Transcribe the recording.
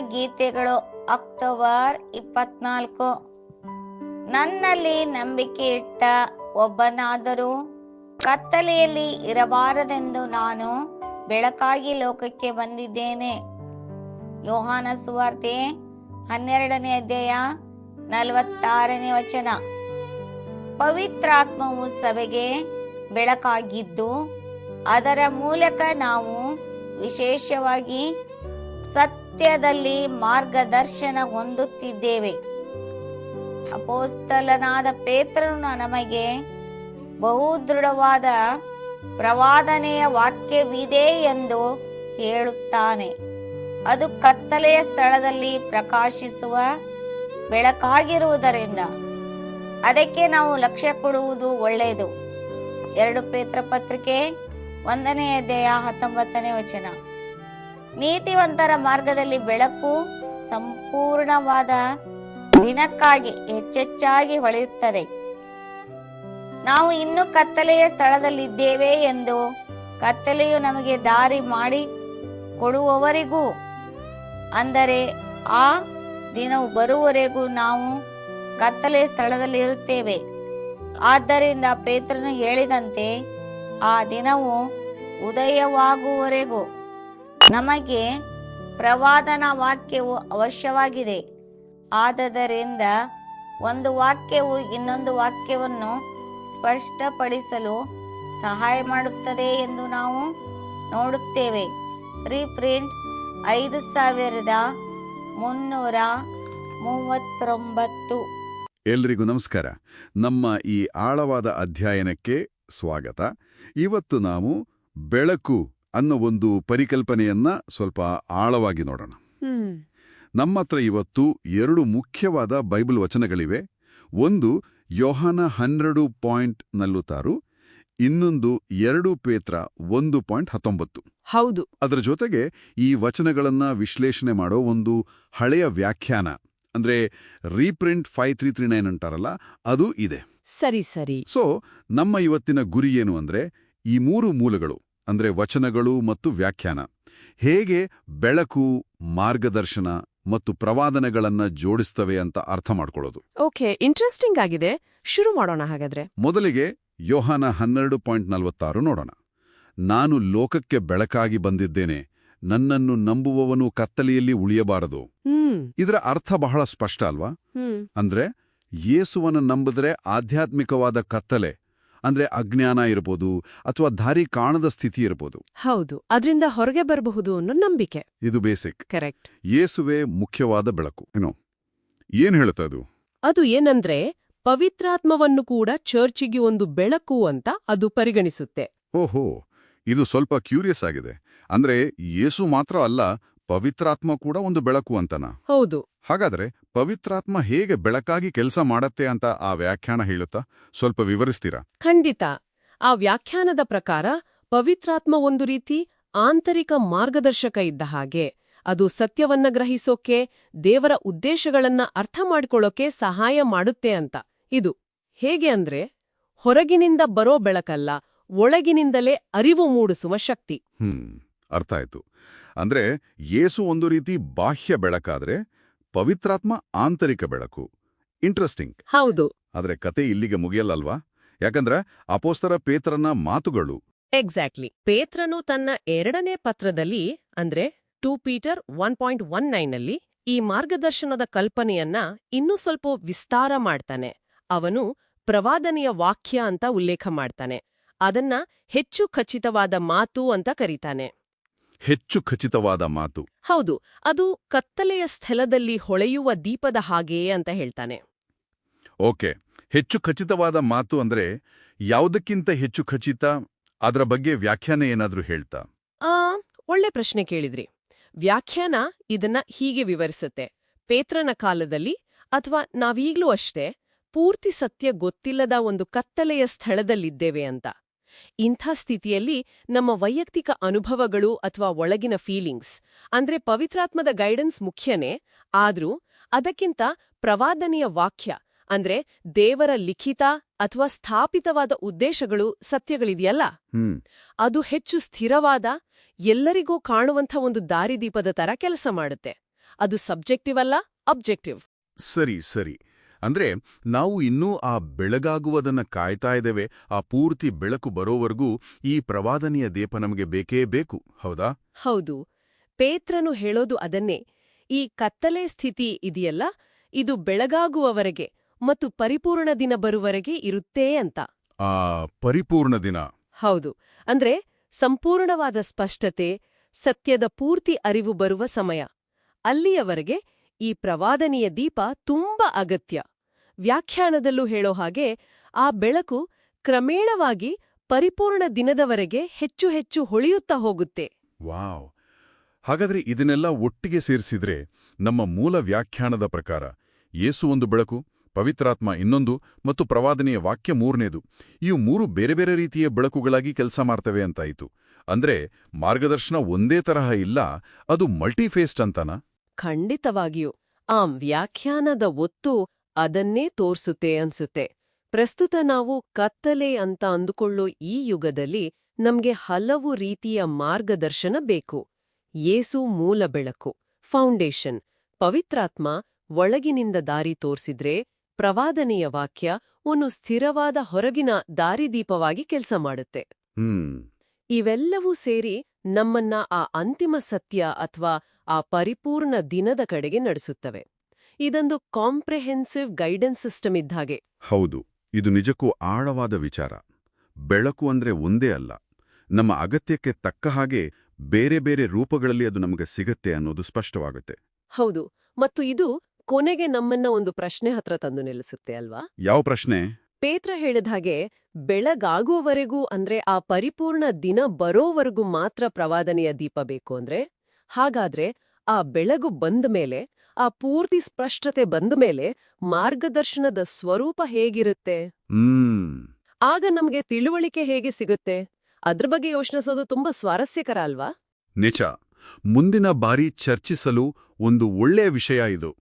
ಗೀತೆಗಳು ಅಕ್ಟೋಬರ್ ಇಪ್ಪತ್ನಾಲ್ಕು. ನನ್ನಲ್ಲಿ ನಂಬಿಕೆ ಇಟ್ಟ ಒಬ್ಬನಾದರೂ ಕತ್ತಲೆಯಲ್ಲಿ ಇರಬಾರದೆಂದು ನಾನು ಬೆಳಕಾಗಿ ಲೋಕಕ್ಕೆ ಬಂದಿದ್ದೇನೆ. ಯೋಹಾನ ಸುವಾರ್ತೆ ಹನ್ನೆರಡನೇ ಅಧ್ಯಾಯ ನಲವತ್ತಾರನೇ ವಚನ. ಪವಿತ್ರಾತ್ಮವು ಸಭೆಗೆ ಬೆಳಕಾಗಿದ್ದು ಅದರ ಮೂಲಕ ನಾವು ವಿಶೇಷವಾಗಿ ಸತ್ಯದಲ್ಲಿ ಮಾರ್ಗದರ್ಶನ ಹೊಂದುತ್ತಿದ್ದೇವೆ. ಅಪೋಸ್ತಲನಾದ ಪೇತ್ರನು ನಮಗೆ ಬಹು ದೃಢವಾದ ಪ್ರವಾದನೆಯ ವಾಕ್ಯವಿದೆ ಎಂದು ಹೇಳುತ್ತಾನೆ. ಅದು ಕತ್ತಲೆಯ ಸ್ಥಳದಲ್ಲಿ ಪ್ರಕಾಶಿಸುವ ಬೆಳಕಾಗಿರುವುದರಿಂದ. ಅದಕ್ಕೆ ನಾವು ಲಕ್ಷ್ಯ ಕೊಡುವುದು ಒಳ್ಳೆಯದು. ಎರಡು ಪೇತ್ರ ಪತ್ರಿಕೆ ಒಂದನೇ ಅಧ್ಯಾಯ ಹತ್ತೊಂಬತ್ತನೇ ವಚನ. ನೀತಿವಂತರ ಮಾರ್ಗದಲ್ಲಿ ಬೆಳಕು ಸಂಪೂರ್ಣವಾದ ದಿನಕ್ಕಾಗಿ ಹೆಚ್ಚೆಚ್ಚಾಗಿ ಹೊಳೆಯುತ್ತದೆ. ನಾವು ಇನ್ನು ಕತ್ತಲೆಯ ಸ್ಥಳದಲ್ಲಿದ್ದೇವೆ ಎಂದು ಕತ್ತಲೆಯು ನಮಗೆ ದಾರಿ ಮಾಡಿ ಕೊಡುವವರೆಗೂ, ಅಂದರೆ ಆ ದಿನವು ಬರುವವರೆಗೂ ನಾವು ಕತ್ತಲೆಯ ಸ್ಥಳದಲ್ಲಿ ಇರುತ್ತೇವೆ. ಆದ್ದರಿಂದ ಪೇತ್ರನು ಹೇಳಿದಂತೆ, ಆ ದಿನವು ಉದಯವಾಗುವವರೆಗೂ ನಮಗೆ ಪ್ರವಾದನ ವಾಕ್ಯವು ಅವಶ್ಯವಾಗಿದೆ. ಆದ್ದರಿಂದ ಒಂದು ವಾಕ್ಯವು ಇನ್ನೊಂದು ವಾಕ್ಯವನ್ನು ಸ್ಪಷ್ಟಪಡಿಸಲು ಸಹಾಯ ಮಾಡುತ್ತದೆ ಎಂದು ನಾವು ನೋಡುತ್ತೇವೆ. ರೀಪ್ರಿಂಟ್ ಐದು ಸಾವಿರದ ಮುನ್ನೂರ ಮೂವತ್ತೊಂಬತ್ತು. ಎಲ್ರಿಗೂ ನಮಸ್ಕಾರ. ನಮ್ಮ ಈ ಆಳವಾದ ಅಧ್ಯಯನಕ್ಕೆ ಸ್ವಾಗತ. ಇವತ್ತು ನಾವು ಬೆಳಕು ಅನ್ನೋ ಒಂದು ಪರಿಕಲ್ಪನೆಯನ್ನ ಸ್ವಲ್ಪ ಆಳವಾಗಿ ನೋಡೋಣ. ನಮ್ಮ ನಮ್ಮತ್ರ ಇವತ್ತು ಎರಡು ಮುಖ್ಯವಾದ ಬೈಬಲ್ ವಚನಗಳಿವೆ. ಒಂದು ಯೋಹಾನ ಹನ್ನೆರಡು ಪಾಯಿಂಟ್ ನಲ್ಲುತ್ತಾರು ಇನ್ನೊಂದು ಎರಡು ಪೇತ್ರ ಒಂದು ಪಾಯಿಂಟ್ ಹತ್ತೊಂಬತ್ತು. ಹೌದು. ಅದರ ಜೊತೆಗೆ ಈ ವಚನಗಳನ್ನ ವಿಶ್ಲೇಷಣೆ ಮಾಡೋ ಒಂದು ಹಳೆಯ ವ್ಯಾಖ್ಯಾನ ಅಂದ್ರೆ reprint five three three nine ಅಂತಾರಲ್ಲ ಅದು ಇದೆ. ಸರಿ ಸರಿ. ಸೊ ನಮ್ಮ ಇವತ್ತಿನ ಗುರಿ ಏನು ಅಂದ್ರೆ ಈ ಮೂರು ಮೂಲಗಳು ಅಂದ್ರೆ ವಚನಗಳು ಮತ್ತು ವ್ಯಾಖ್ಯಾನ. ಹೇಗೆ ಬೆಳಕು ಮಾರ್ಗದರ್ಶನ ಮತ್ತು ಪ್ರವಾದನೆಗಳನ್ನ ಜೋಡಿಸ್ತವೆ ಅಂತ ಅರ್ಥ ಮಾಡ್ಕೊಳ್ಳೋದು. ಓಕೆ ಇಂಟ್ರೆಸ್ಟಿಂಗ್ ಆಗಿದೆ. ಶುರು ಮಾಡೋಣ ಹಾಗಾದ್ರೆ. ಮೊದಲಿಗೆ ಯೋಹಾನ ಹನ್ನೆರಡು ಪಾಯಿಂಟ್ ನಲವತ್ತಾರು ನೋಡೋಣ. ನಾನು ಲೋಕಕ್ಕೆ ಬೆಳಕಾಗಿ ಬಂದಿದ್ದೇನೆ ನನ್ನನ್ನು ನಂಬುವವನು ಕತ್ತಲೆಯಲ್ಲಿ ಉಳಿಯಬಾರದು. ಇದರ ಅರ್ಥ ಬಹಳ ಸ್ಪಷ್ಟ ಅಲ್ವಾ? ಅಂದ್ರೆ ಯೇಸುವನ್ನು ನಂಬಿದ್ರೆ ಆಧ್ಯಾತ್ಮಿಕವಾದ ಕತ್ತಲೆ ಅಂದ್ರೆ ಅಜ್ಞಾನ ಇರಬಹುದು ಅಥವಾ ದಾರಿ ಕಾಣದ ಸ್ಥಿತಿ ಇರಬಹುದು ಹೌದು ಅದರಿಂದ ಹೊರಗೆ ಬರಬಹುದು ಅನ್ನೋ ನಂಬಿಕೆ. ಇದು ಬೇಸಿಕ್. ಕರೆಕ್ಟ್. ಯೇಸುವೆ ಮುಖ್ಯವಾದ ಬೆಳಕು. ಏನೋ ಏನ್ ಹೇಳುತ್ತೆ ಅದು? ಅದು ಏನಂದ್ರೆ ಪವಿತ್ರಾತ್ಮವನ್ನು ಕೂಡ ಚರ್ಚಿಗೆ ಒಂದು ಬೆಳಕು ಅಂತ ಅದು ಪರಿಗಣಿಸುತ್ತೆ. ಓಹೋ ಇದು ಸ್ವಲ್ಪ ಕ್ಯೂರಿಯಸ್ ಆಗಿದೆ. ಅಂದ್ರೆ ಯೇಸು ಮಾತ್ರ ಅಲ್ಲ ಪವಿತ್ರಾತ್ಮ ಕೂಡ ಒಂದು ಬೆಳಕು ಅಂತನಾ? ಹೌದು. ಹಾಗಾದ್ರೆ ಪವಿತ್ರಾತ್ಮ ಹೇಗೆ ಬೆಳಕಾಗಿ ಕೆಲಸ ಮಾಡತ್ತೆ ಅಂತ ಆ ವ್ಯಾಖ್ಯಾನ ಹೇಳುತ್ತಾ? ಸ್ವಲ್ಪ ವಿವರಿಸ್ತೀರಾ? ಖಂಡಿತ. ಆ ವ್ಯಾಖ್ಯಾನದ ಪ್ರಕಾರ ಪವಿತ್ರಾತ್ಮ ಒಂದು ರೀತಿ ಆಂತರಿಕ ಮಾರ್ಗದರ್ಶಕ ಇದ್ದ ಹಾಗೆ. ಅದು ಸತ್ಯವನ್ನ ಗ್ರಹಿಸೋಕೆ ದೇವರ ಉದ್ದೇಶಗಳನ್ನ ಅರ್ಥ ಮಾಡಿಕೊಳ್ಳೋಕೆ ಸಹಾಯ ಮಾಡುತ್ತೆ ಅಂತ. ಇದು ಹೇಗೆ ಅಂದ್ರೆ ಹೊರಗಿನಿಂದ ಬರೋ ಬೆಳಕಲ್ಲ ಒಳಗಿನಿಂದಲೇ ಅರಿವು ಮೂಡಿಸುವ ಶಕ್ತಿ. ಹ್ಮ್ ಅರ್ಥ ಆಯ್ತು. ಅಂದ್ರೆ ಯೇಸು ಒಂದು ರೀತಿ ಬಾಹ್ಯ ಬೆಳಕಾದ್ರೆ ಪವಿತ್ರಾತ್ಮ ಆಂತರಿಕ ಬೆಳಕು. ಇಂಟ್ರೆಸ್ಟಿಂಗ್ ಹೌದು. ಆದ್ರೆ ಕತೆ ಇಲ್ಲಿಗೆ ಮುಗಿಯಲ್ಲಲ್ವಾ? ಯಾಕಂದ್ರೆ ಅಪೋಸ್ತರ ಪೇತ್ರನ ಮಾತುಗಳು. ಎಕ್ಸಾಕ್ಟ್ಲಿ ಪೇತ್ರನು ತನ್ನ ಎರಡನೇ ಪತ್ರದಲ್ಲಿ ಅಂದ್ರೆ two Peter one point one ನೈನಲ್ಲಿ ಈ ಮಾರ್ಗದರ್ಶನದ ಕಲ್ಪನೆಯನ್ನ ಇನ್ನೂ ಸ್ವಲ್ಪ ವಿಸ್ತಾರ ಮಾಡ್ತಾನೆ. ಅವನು ಪ್ರವಾದನೆಯ ವಾಕ್ಯ ಅಂತ ಉಲ್ಲೇಖ ಮಾಡ್ತಾನೆ. ಅದನ್ನ ಹೆಚ್ಚು ಖಚಿತವಾದ ಮಾತು ಅಂತ ಕರೀತಾನೆ. ಹೆಚ್ಚು ಖಚಿತವಾದ ಮಾತು. ಹೌದು ಅದು ಕತ್ತಲೆಯ ಸ್ಥಳದಲ್ಲಿ ಹೊಳೆಯುವ ದೀಪದ ಹಾಗೆಯೇ ಅಂತ ಹೇಳ್ತಾನೆ. ಓಕೆ ಹೆಚ್ಚು ಖಚಿತವಾದ ಮಾತು ಅಂದ್ರೆ ಯಾವುದಕ್ಕಿಂತ ಹೆಚ್ಚು ಖಚಿತ ಅದರ ಬಗ್ಗೆ ವ್ಯಾಖ್ಯಾನ ಏನಾದ್ರೂ ಹೇಳ್ತಾ? ಆ ಒಳ್ಳೆ ಪ್ರಶ್ನೆ ಕೇಳಿದ್ರಿ. ವ್ಯಾಖ್ಯಾನ ಇದನ್ನ ಹೀಗೆ ವಿವರಿಸುತ್ತೆ. ಪೇತ್ರನ ಕಾಲದಲ್ಲಿ ಅಥವಾ ನಾವೀಗ್ಲೂ ಅಷ್ಟೇ ಪೂರ್ತಿ ಸತ್ಯ ಗೊತ್ತಿಲ್ಲದ ಒಂದು ಕತ್ತಲೆಯ ಸ್ಥಳದಲ್ಲಿದ್ದೇವೆ ಅಂತ. ಇಂಥ ಸ್ಥಿತಿಯಲ್ಲಿ ನಮ್ಮ ವೈಯಕ್ತಿಕ ಅನುಭವಗಳು ಅಥವಾ ಒಳಗಿನ ಫೀಲಿಂಗ್ಸ್ ಅಂದ್ರೆ ಪವಿತ್ರಾತ್ಮದ ಗೈಡೆನ್ಸ್ ಮುಖ್ಯನೇ ಆದ್ರೂ ಅದಕ್ಕಿಂತ ಪ್ರವಾದನೆಯ ವಾಕ್ಯ ಅಂದ್ರೆ ದೇವರ ಲಿಖಿತ ಅಥವಾ ಸ್ಥಾಪಿತವಾದ ಉದ್ದೇಶಗಳು ಸತ್ಯಗಳಿದೆಯಲ್ಲ? ಅದು ಹೆಚ್ಚು ಸ್ಥಿರವಾದ ಎಲ್ಲರಿಗೂ ಕಾಣುವಂಥ ಒಂದು ದಾರಿದೀಪದ ತರ ಕೆಲಸ ಮಾಡುತ್ತೆ. ಅದು ಸಬ್ಜೆಕ್ಟಿವ್ ಅಲ್ಲ ಅಬ್ಜೆಕ್ಟಿವ್ ಸರಿ ಸರಿ. ಅಂದ್ರೆ ನಾವು ಇನ್ನೂ ಆ ಬೆಳಗಾಗುವುದನ್ನು ಕಾಯ್ತಾ ಇದ್ದೇವೆ ಆ ಪೂರ್ತಿ ಬೆಳಕು ಬರೋವರೆಗೂ ಈ ಪ್ರವಾದನೆಯ ದೀಪ ನಮಗೆ ಬೇಕೇ ಬೇಕು ಹೌದಾ? ಹೌದು. ಪೇತ್ರನು ಹೇಳೋದು ಅದನ್ನೇ ಈ ಕತ್ತಲೆ ಸ್ಥಿತಿ ಇದೆಯಲ್ಲ ಇದು ಬೆಳಗಾಗುವವರೆಗೆ ಮತ್ತು ಪರಿಪೂರ್ಣ ದಿನ ಬರುವರೆಗೆ ಇರುತ್ತೇ ಅಂತ. ಆ ಪರಿಪೂರ್ಣ ದಿನ. ಹೌದು. ಅಂದ್ರೆ ಸಂಪೂರ್ಣವಾದ ಸ್ಪಷ್ಟತೆ ಸತ್ಯದ ಪೂರ್ತಿ ಅರಿವು ಬರುವ ಸಮಯ. ಅಲ್ಲಿಯವರೆಗೆ ಈ ಪ್ರವಾದನೆಯ ದೀಪ ತುಂಬಾ ಅಗತ್ಯ. ವ್ಯಾಖ್ಯಾನದಲ್ಲೂ ಹೇಳೋ ಹಾಗೆ ಆ ಬೆಳಕು ಕ್ರಮೇಣವಾಗಿ ಪರಿಪೂರ್ಣ ದಿನದವರೆಗೆ ಹೆಚ್ಚು ಹೆಚ್ಚು ಹೊಳೆಯುತ್ತಾ ಹೋಗುತ್ತೆ. ವಾವ್! ಹಾಗಾದ್ರೆ ಇದನ್ನೆಲ್ಲ ಒಟ್ಟಿಗೆ ಸೇರಿಸಿದ್ರೆ ನಮ್ಮ ಮೂಲ ವ್ಯಾಖ್ಯಾನದ ಪ್ರಕಾರ ಏಸು ಒಂದು ಬೆಳಕು, ಪವಿತ್ರಾತ್ಮ ಇನ್ನೊಂದು ಮತ್ತು ಪ್ರವಾದನೆಯ ವಾಕ್ಯ ಮೂರನೇದು. ಇವು ಮೂರು ಬೇರೆ ಬೇರೆ ರೀತಿಯ ಬೆಳಕುಗಳಾಗಿ ಕೆಲಸ ಮಾಡ್ತವೆ ಅಂತಾಯಿತು. ಅಂದ್ರೆ ಮಾರ್ಗದರ್ಶನ ಒಂದೇ ತರಹ ಇಲ್ಲ, ಅದು ಮಲ್ಟಿಫೇಸ್ಡ್ ಅಂತನಾ? ಖಂಡಿತವಾಗಿಯೂ. ಆಂ ವ್ಯಾಖ್ಯಾನದ ಒತ್ತು ಅದನ್ನೇ ತೋರ್ಸುತ್ತೆ ಅನ್ಸುತ್ತೆ. ಪ್ರಸ್ತುತ ನಾವು ಕತ್ತಲೆ ಅಂತ ಅಂದುಕೊಳ್ಳೋ ಈ ಯುಗದಲ್ಲಿ ನಮ್ಗೆ ಹಲವು ರೀತಿಯ ಮಾರ್ಗದರ್ಶನ ಬೇಕು. ಏಸು ಮೂಲ ಬೆಳಕು ಫೌಂಡೇಶನ್. ಪವಿತ್ರಾತ್ಮ ಒಳಗಿನಿಂದ ದಾರಿ ತೋರಿಸಿದ್ರೆ ಪ್ರವಾದನೆಯ ವಾಕ್ಯ ಒಂದು ಸ್ಥಿರವಾದ ಹೊರಗಿನ ದಾರಿದೀಪವಾಗಿ ಕೆಲಸ ಮಾಡುತ್ತೆ. ಇವೆಲ್ಲವೂ ಸೇರಿ ನಮ್ಮನ್ನ ಆ ಅಂತಿಮ ಸತ್ಯ ಅಥವಾ ಆ ಪರಿಪೂರ್ಣ ದಿನದ ಕಡೆಗೆ ನಡೆಸುತ್ತವೆ. ಇದೊಂದು ಕಾಂಪ್ರೆಹೆನ್ಸಿವ್ ಗೈಡೆನ್ಸ್ ಸಿಸ್ಟಮ್ ಇದ್ದಾಗೆ ಹೌದು ಇದು ನಿಜಕ್ಕೂ ಆಳವಾದ ವಿಚಾರ. ಬೆಳಕು ಅಂದ್ರೆ ಒಂದೇ ಅಲ್ಲ. ನಮ್ಮ ಅಗತ್ಯಕ್ಕೆ ತಕ್ಕ ಹಾಗೆ ಬೇರೆ ಬೇರೆ ರೂಪಗಳಲ್ಲಿ ಅದು ನಮಗೆ ಸಿಗತ್ತೆ ಅನ್ನೋದು ಸ್ಪಷ್ಟವಾಗುತ್ತೆ. ಹೌದು ಮತ್ತು ಇದು ಕೊನೆಗೆ ನಮ್ಮನ್ನ ಒಂದು ಪ್ರಶ್ನೆ ಹತ್ರ ತಂದು ನಿಲ್ಲಿಸುತ್ತೆ ಅಲ್ವಾ? ಯಾವ ಪ್ರಶ್ನೆ? ಪೇತ್ರ ಹೇಳಿದ ಹಾಗೆ ಬೆಳಗಾಗುವವರೆಗೂ ಅಂದ್ರೆ ಆ ಪರಿಪೂರ್ಣ ದಿನ ಬರೋವರೆಗೂ ಮಾತ್ರ ಪ್ರವಾದನೆಯ ದೀಪ ಬೇಕು ಅಂದ್ರೆ ಹಾಗಾದ್ರೆ ಆ ಬೆಳಗು ಬಂದ ಮೇಲೆ ಆ ಪೂರ್ತಿ ಸ್ಪಷ್ಟತೆ ಬಂದ ಮೇಲೆ ಮಾರ್ಗದರ್ಶನದ ಸ್ವರೂಪ ಹೇಗಿರುತ್ತೆ? ಹ್ಮ್. ಆಗ ನಮ್ಗೆ ತಿಳುವಳಿಕೆ ಹೇಗೆ ಸಿಗುತ್ತೆ? ಅದ್ರ ಬಗ್ಗೆ ಯೋಚಿಸೋದು ತುಂಬಾ ಸ್ವಾರಸ್ಯಕರ ಅಲ್ವಾ? ನಿಜ. ಮುಂದಿನ ಬಾರಿ ಚರ್ಚಿಸಲು ಒಂದು ಒಳ್ಳೆಯ ವಿಷಯ ಇದು.